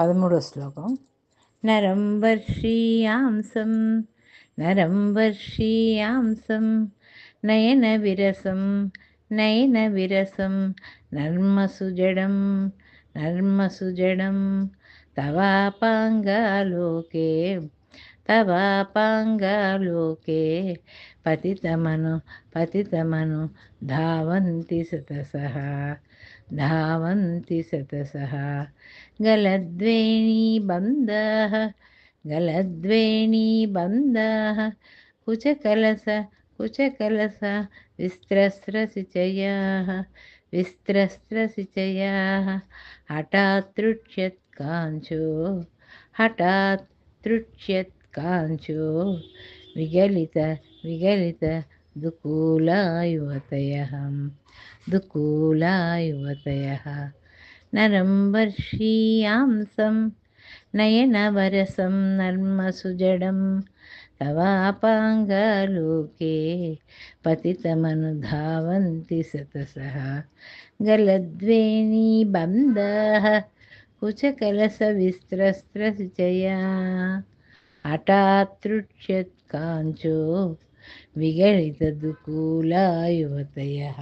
పదమూడో శ్లోకం నరం వర్షీయాంసం నరం వర్షీయాంసం నయన విరసం నయన విరసం నర్మసుజడం నర్మసుజడం తవాపాంగాలోకే తవాపాంగాలోకే పతితమను పతితమను ధావంతి సతసః ధావంతి సతసః गलद्वेणीबन्धः गलद्वेणीबन्धः कुचकलस कुचकलस विस्त्रस्रसिचयाः विस्त्रस्रसिचयाः हठात् तृच्यत्काञ्चो हठात् तृच्यत्काञ्चो కాంచో విగలిత విగలిత దుకూలాయువతయ దుకూలాయువతయ నరం వర్షీయాంసం నయనవరసం నర్మసుజడం తవాపాంగలోకే పతితమను ధావంతి సతస గలద్వేణీ బంధ కుచకలస విస్త్రస్త్రసిచయా. विगलितदुकूला युवतयः